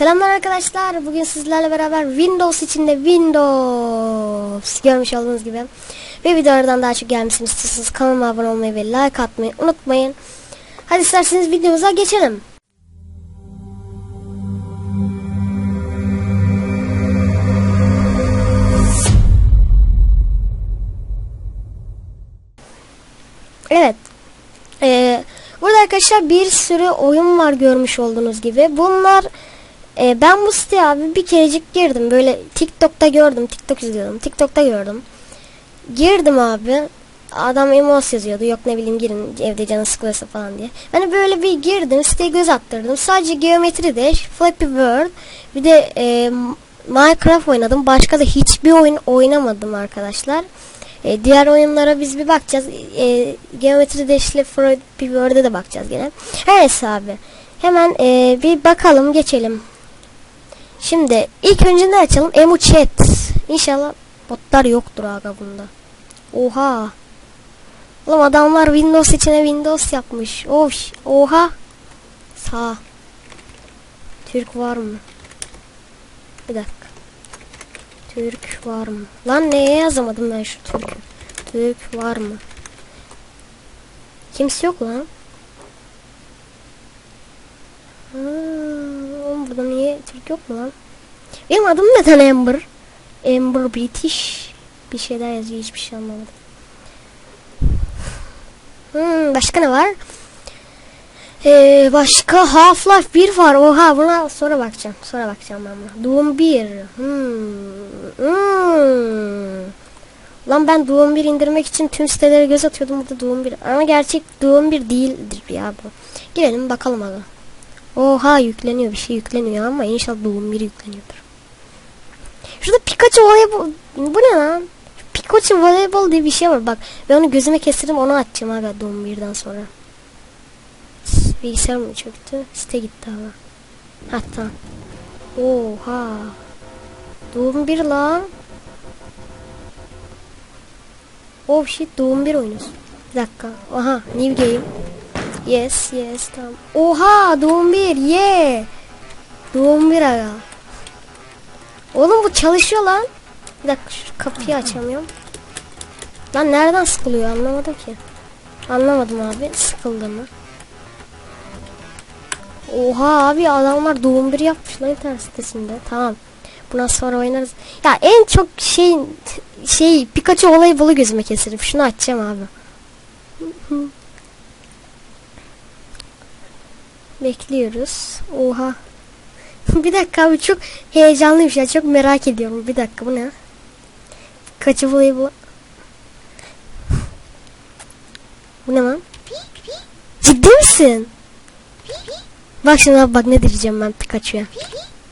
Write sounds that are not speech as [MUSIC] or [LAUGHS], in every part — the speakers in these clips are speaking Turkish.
Selamlar arkadaşlar. Bugün sizlerle beraber Windows içinde Windows görmüş olduğunuz gibi. Ve videolardan daha çok gelmesini istiyorsanız kanalıma abone olmayı ve like atmayı unutmayın. Hadi isterseniz videomuza geçelim. Evet. Ee, burada arkadaşlar bir sürü oyun var görmüş olduğunuz gibi. Bunlar e, ben bu siteye abi bir kerecik girdim. Böyle TikTok'ta gördüm. TikTok izliyordum. TikTok'ta gördüm. Girdim abi. Adam emos yazıyordu. Yok ne bileyim girin evde canı sıkılırsa falan diye. Ben de böyle bir girdim. Siteye göz attırdım. Sadece Geometry Dash, Flappy Bird bir de e, Minecraft oynadım. Başka da hiçbir oyun oynamadım arkadaşlar. E, diğer oyunlara biz bir bakacağız. E, Geometry Dash ile Flappy Bird'e de bakacağız gene. Her neyse abi. Hemen e, bir bakalım geçelim. Şimdi ilk önce ne açalım? Emu Chat. İnşallah botlar yoktur aga bunda. Oha. Oğlum adamlar Windows içine Windows yapmış. Of. Oha. Sağ. Türk var mı? Bir dakika. Türk var mı? Lan neye yazamadım ben şu Türk? Türk var mı? Kimse yok lan. Ha, oğlum burada niye Türk yok mu lan? Benim adım neden Amber? Amber British. Bir şeyler yazıyor hiçbir şey anlamadım. Hmm, başka ne var? Ee, başka Half-Life 1 var. Oha buna sonra bakacağım. Sonra bakacağım ben buna. Doom 1. Hmm. Hmm. Lan ben Doom 1 indirmek için tüm sitelere göz atıyordum. Burada Doom 1. Ama gerçek Doom 1 değildir ya bu. Girelim bakalım aga. Oha yükleniyor bir şey yükleniyor ama inşallah Doom 1 yükleniyordur. Şurada Pikachu voleybol. Bu ne lan? Pikachu voleybol diye bir şey var bak. Ben onu gözüme kestirdim onu atacağım aga Doom 1'den sonra. Bilgisayar mı çöktü? Site gitti ama. Hatta. Oha. Doom 1 lan. Oh shit Doom 1 oynuyorsun. Bir dakika. Aha new game. Yes yes tamam. Oha Doom 1 yeah. Doom 1 aga. Oğlum bu çalışıyor lan. Bir dakika şu kapıyı açamıyorum. Lan nereden sıkılıyor anlamadım ki. Anlamadım abi sıkıldığını. Oha abi adamlar doğum bir yapmış lan internet sitesinde. Tamam. Bundan sonra oynarız. Ya en çok şey şey Pikachu olayı bulu gözüme keserim. Şunu açacağım abi. Bekliyoruz. Oha. [LAUGHS] bir dakika abi çok heyecanlıymış ya. Çok merak ediyorum. Bir dakika bu ne? Pikachu olayı bulu. bu ne lan? Ciddi misin? Bak şimdi abi bak ne diyeceğim ben Pikachu'ya.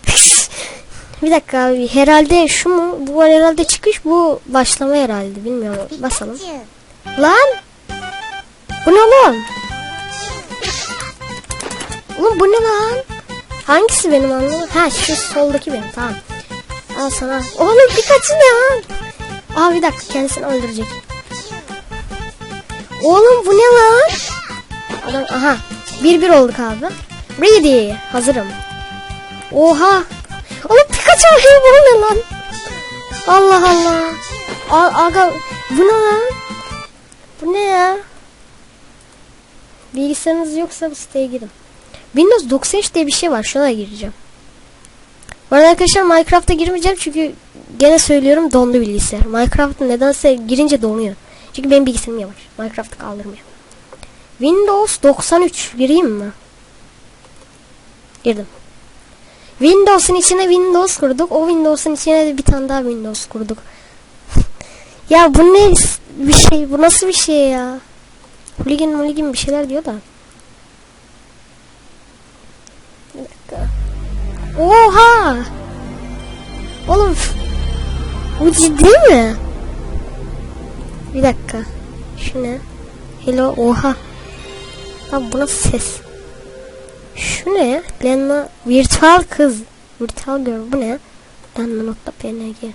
[LAUGHS] bir dakika abi herhalde şu mu? Bu var herhalde çıkış bu başlama herhalde bilmiyorum. Basalım. Lan! Bu ne oğlum? Oğlum bu ne lan? Hangisi benim anlamadım? Ha şu soldaki benim tamam. Al sana. Oğlum Pikachu ne lan? Aa bir dakika kendisini öldürecek. Oğlum bu ne lan? Adam aha. Bir bir olduk abi. Ready. Hazırım. Oha. Oğlum Pikachu bu ne lan? Allah Allah. A aga bu ne lan? Bu ne ya? Bilgisayarınız yoksa bu siteye girin. Windows 93 diye bir şey var. Şuna gireceğim. Bu arada arkadaşlar Minecraft'a girmeyeceğim çünkü gene söylüyorum dondu bilgisayar. Minecraft nedense girince donuyor. Çünkü benim bilgisayarım yavaş. Minecraft'ı kaldırmıyor. Windows 93 gireyim mi? Girdim. Windows'un içine Windows kurduk. O Windows'un içine de bir tane daha Windows kurduk. [LAUGHS] ya bu ne bir şey? Bu nasıl bir şey ya? Hooligan hooligan bir şeyler diyor da. Oha! Oğlum bu ciddi mi? Bir dakika. Şu ne? Hello oha. Lan bu nasıl ses? Şu ne? Lenna virtual kız. Virtual girl bu ne? Lenna nokta png.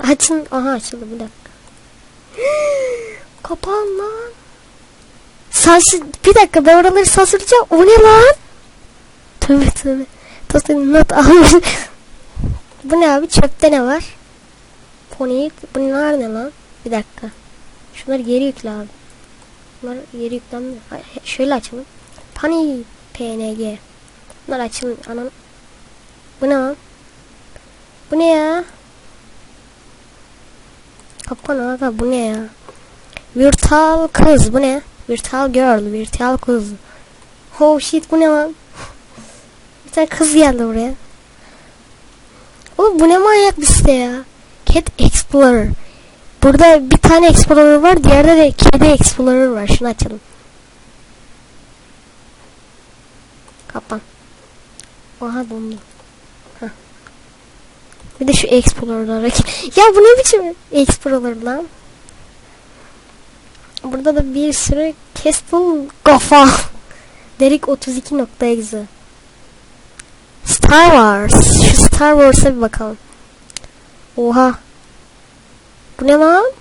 Açın. Aha açıldı bir dakika. [GASPS] Kapan lan. Sansür bir dakika ben oraları sansürleyeceğim. O ne lan? Tövbe tövbe. Tosun not almış. Bu ne abi? Çöpte ne var? Pony. Bunlar ne lan? Bir dakika. Şunları geri yükle abi. Bunlar geri yüklenmiyor. Şöyle açalım. Pony. PNG. Bunlar açılmıyor. Anam. Bu ne lan? Bu ne ya? Kapan aga bu ne ya? Virtual kız bu ne? Virtual girl, virtual kız. Oh shit bu ne lan? Tane kız geldi buraya. Oğlum bu ne manyak bir site ya? Cat Explorer. Burada bir tane Explorer var, diğerde de kedi Explorer var. Şunu açalım. Kapan. Oha dondu. Hah. Bir de şu Explorer'lara [LAUGHS] Ya bu ne biçim Explorer lan? Burada da bir sürü Castle Gofa. [LAUGHS] Derek 32.exe. Star Wars. Şu Star Wars'a bir bakalım. Oha. Bu ne lan?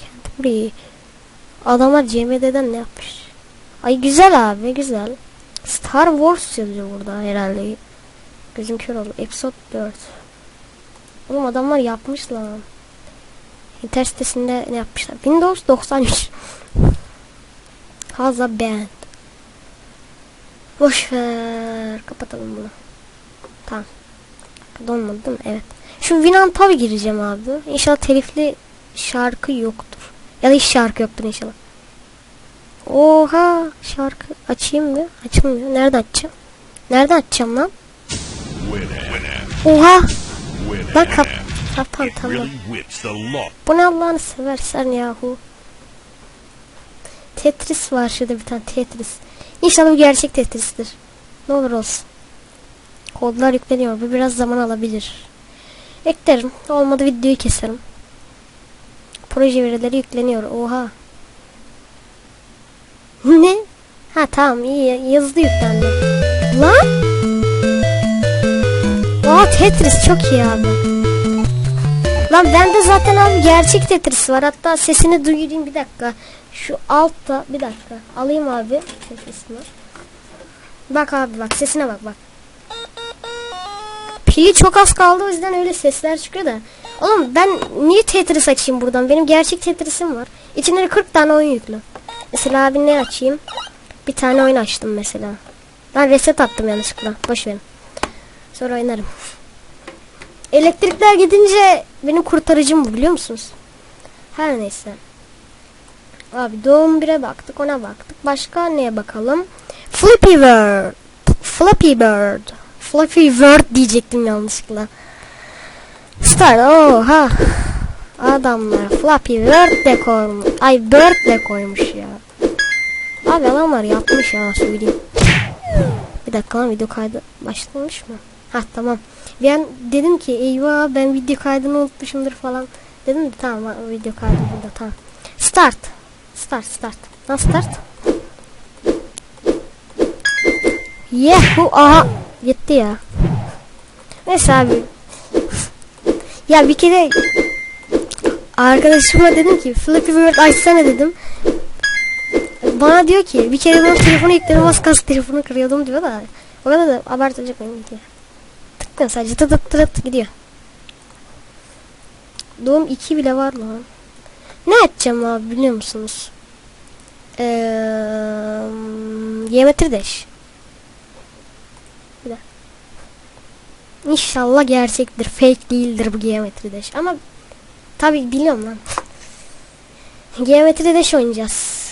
Canterbury. Adamlar CMD'den ne yapmış? Ay güzel abi güzel. Star Wars yazıyor burada herhalde. Gözüm kör oldu. Episode 4. Oğlum adamlar yapmış lan. İnternet sitesinde ne yapmışlar? Windows 93. Haza band. Boş ver. Kapatalım bunu. Tamam. Donmadı değil mi? Evet. Şu Winamp'a bir gireceğim abi. İnşallah telifli şarkı yoktur. Ya da hiç şarkı yoktur inşallah. Oha şarkı açayım mı? Açılmıyor. Nereden açacağım? Nereden açacağım lan? Oha! Lan kap kapan tamam. Bu ne Allah'ını seversen yahu. Tetris var şurada bir tane Tetris. İnşallah bu gerçek Tetris'tir. Ne olur olsun. Kodlar yükleniyor. Bu biraz zaman alabilir. Eklerim. Olmadı videoyu keserim. Proje verileri yükleniyor. Oha. [LAUGHS] ne? Ha tamam iyi. Yazılı yüklendi. Lan? Aa Tetris çok iyi abi. Lan bende zaten abi gerçek Tetris var. Hatta sesini duyurayım bir dakika. Şu altta bir dakika. Alayım abi sesini. Bak abi bak sesine bak bak. Pili çok az kaldı o yüzden öyle sesler çıkıyor da. Oğlum ben niye Tetris açayım buradan? Benim gerçek Tetris'im var. İçinde 40 tane oyun yüklü. Mesela abi ne açayım? Bir tane oyun açtım mesela. Ben reset attım yanlışlıkla. Boş verin. Sonra oynarım. Elektrikler gidince benim kurtarıcım bu biliyor musunuz? Her neyse. Abi doğum 1'e baktık ona baktık. Başka neye bakalım? Flippy Bird. Flappy Bird. Flappy Bird diyecektim yanlışlıkla. Star oha. Adamlar Flappy Bird de koymuş. Ay Bird de koymuş ya. Abi adamlar yapmış ya söyleyeyim. Bir dakika lan video kaydı başlamış mı? Ha tamam. Ben dedim ki eyvah ben video kaydını unutmuşumdur falan. Dedim de tamam video kaydı burada tamam. Start. Start start. Nasıl start? Yehu aha gitti ya. Neyse abi. ya bir kere arkadaşıma dedim ki Flappy Bird açsana dedim. Bana diyor ki bir kere ben telefonu yükledim az telefonu kırıyordum diyor da. O kadar da abartacak benim diye. Tıklıyorum sadece tıt tıt tıt gidiyor. Doğum 2 bile var lan. Ne açacağım abi biliyor musunuz? Eee Geometri Dash. Bir de. İnşallah gerçektir. Fake değildir bu Geometri Dash. Ama tabi biliyorum lan. Geometri Dash oynayacağız.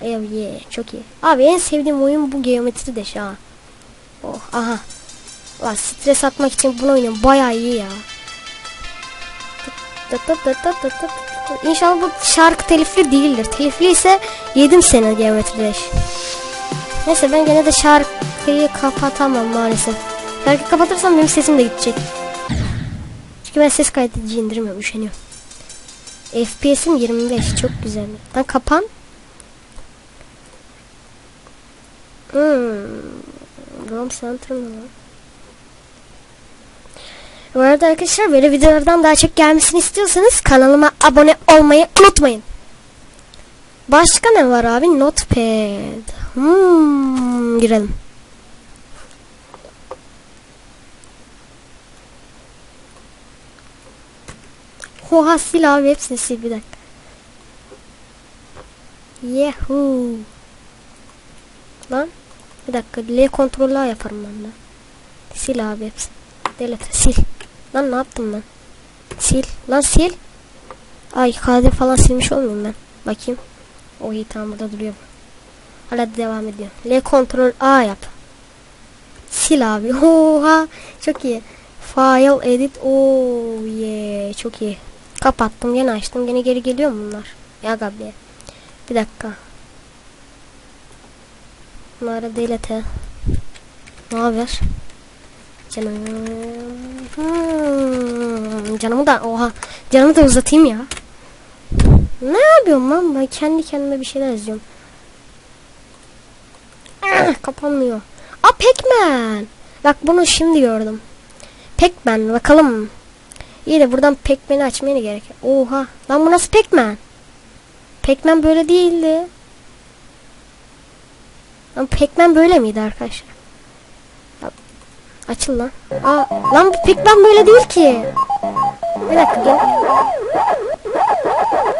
Oh yeah, çok iyi. Abi en sevdiğim oyun bu Geometri Dash ha. Oh aha. Lan stres atmak için bunu oynuyorum. Bayağı iyi ya. İnşallah bu şarkı telifli değildir. Telifli ise yedim seni Geometri Dash. Neyse ben gene de şarkıyı kapatamam maalesef. Şarkıyı kapatırsam benim sesim de gidecek. Çünkü ben ses kaydedici indirmiyorum. Üşeniyorum. FPS'im 25. Çok güzel. Lan kapan. Hmm. Rom Center mı? Bu arada arkadaşlar böyle videolardan daha çok gelmesini istiyorsanız kanalıma abone olmayı unutmayın. Başka ne var abi? Notepad. Hmm, girelim. Oha sil abi hepsini sil bir dakika. Yahoo. Lan bir dakika L kontrolü A yaparım ben de. Sil abi hepsini. Delete sil. Lan ne yaptım ben? Sil. Lan sil. Ay KD falan silmiş olmayayım ben. Bakayım. O iyi tamam burada duruyor. Hala devam ediyor. L kontrol A yap. Sil abi. [LAUGHS] Oha. Çok iyi. File edit. Oo yeah. Çok iyi. Kapattım gene açtım. Gene geri geliyor mu bunlar? Ya Gabriel. Bir dakika. Bunları delete. Ne haber? Canım. Hmm, canımı da oha. Canımı da uzatayım ya. Ne yapıyorum lan? Ben kendi kendime bir şeyler yazıyorum. Ah, kapanmıyor. Aa Pac-Man. Bak bunu şimdi gördüm. Pac-Man bakalım. İyi de buradan Pac-Man'i açmaya ne gerek? Oha. Lan bu nasıl Pac-Man? Pac-Man böyle değildi. Lan Pac-Man böyle miydi arkadaşlar? Ya, Açıl lan. Aa, lan bu Pac-Man böyle değil ki. Bir dakika gel.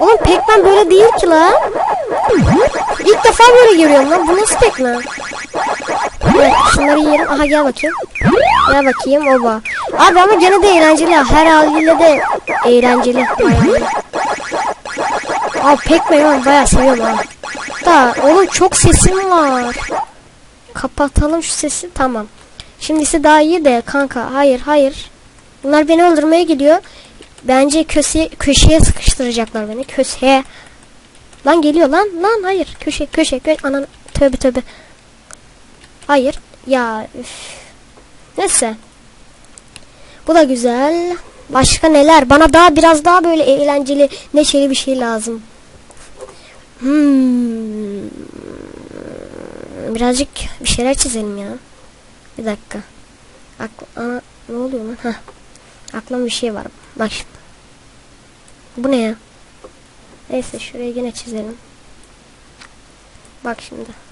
Oğlum Pac-Man böyle değil ki lan. İlk defa böyle görüyorum lan. Bu nasıl Pac-Man? Evet, şunları yiyelim. Aha gel bakayım. Gel bakayım oba. Abi ama gene de eğlenceli ya. Her haliyle de eğlenceli. Abi Pac-Man'ı ben bayağı seviyorum abi. Da oğlum çok sesim var. Kapatalım şu sesi. Tamam. Şimdisi daha iyi de kanka. Hayır hayır. Bunlar beni öldürmeye geliyor. Bence köşe, köşeye sıkıştıracaklar beni. Köşeye. Lan geliyor lan. Lan hayır. Köşe köşe. köşe. Anan tövbe tövbe. Hayır. Ya üf. Neyse. Bu da güzel. Başka neler? Bana daha biraz daha böyle eğlenceli, neşeli bir şey lazım. Hmm. Birazcık bir şeyler çizelim ya. Bir dakika. Akl ana ne oluyor lan? Heh. Aklımda bir şey var. Bak şimdi. Bu ne ya? Neyse şuraya yine çizelim. Bak şimdi.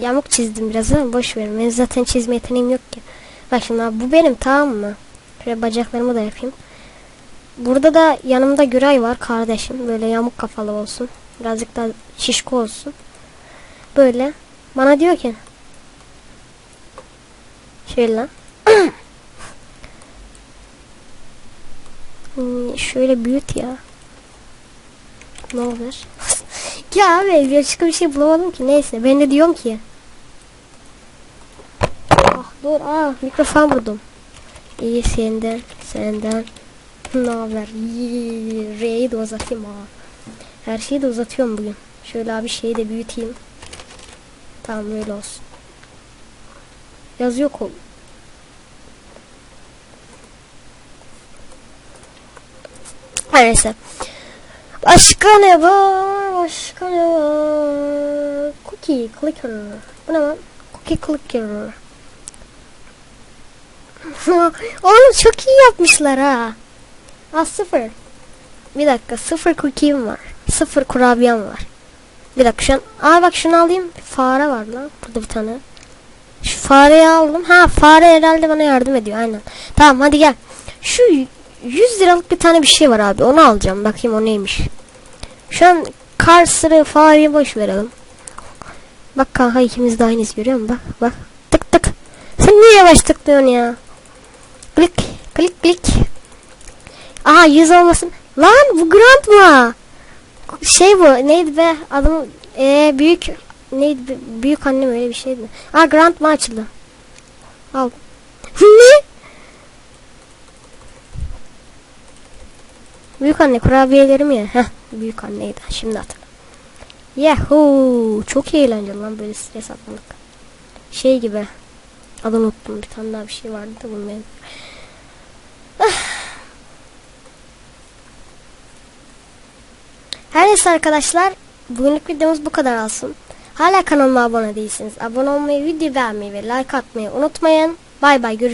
Yamuk çizdim biraz ama boş verin. Benim zaten çizme yeteneğim yok ki. Bak şimdi abi, bu benim tamam mı? Şöyle bacaklarımı da yapayım. Burada da yanımda Güray var kardeşim. Böyle yamuk kafalı olsun. Birazcık da şişko olsun. Böyle. Bana diyor ki. Şöyle. [CLEARS THROAT] Hmm, Şöyle büyüt ya. Ne olur. Ya abi başka bir şey bulamadım ki. Neyse ben de diyorum ki. Ah dur ah mikrofon vurdum. İyi senden senden. Ne haber? R'yi de uzatayım ha. Her şeyi de uzatıyorum bugün. Şöyle abi şeyi de büyüteyim. Tamam öyle olsun. Yaz yok ol. Her neyse. Başka ne var? Başka? Cookie clicker. Bu ne lan? Cookie clicker. [LAUGHS] Oğlum çok iyi yapmışlar ha. Aa sıfır. Bir dakika sıfır cookie'm var. Sıfır kurabiyem var. Bir dakika şu an. Aa bak şunu alayım. Fare var lan. Burada bir tane. Şu fareyi aldım. Ha fare herhalde bana yardım ediyor. Aynen. Tamam hadi gel. Şu 100 liralık bir tane bir şey var abi. Onu alacağım. Bakayım o neymiş. Şu an kar sırrı fareyi boş verelim. Bak kanka ikimiz de aynıyız görüyor musun? Bak bak. Tık tık. Sen niye yavaş tıklıyorsun ya? Klik klik klik. Aha 100 olmasın. Lan bu Grandma. Şey bu neydi be adım ee, büyük neydi büyük annem öyle bir şeydi. Aa Grandma açıldı. Al. [LAUGHS] ne? Büyük anne kurabiyelerim ya. Heh, büyük anneydi. Şimdi hatırladım. Yahoo! Çok eğlenceli lan böyle stres atmak. Şey gibi. Adını unuttum. Bir tane daha bir şey vardı da bunu benim. Her neyse arkadaşlar. Bugünlük videomuz bu kadar olsun. Hala kanalıma abone değilseniz abone olmayı, video beğenmeyi ve like atmayı unutmayın. Bay bay görüşürüz.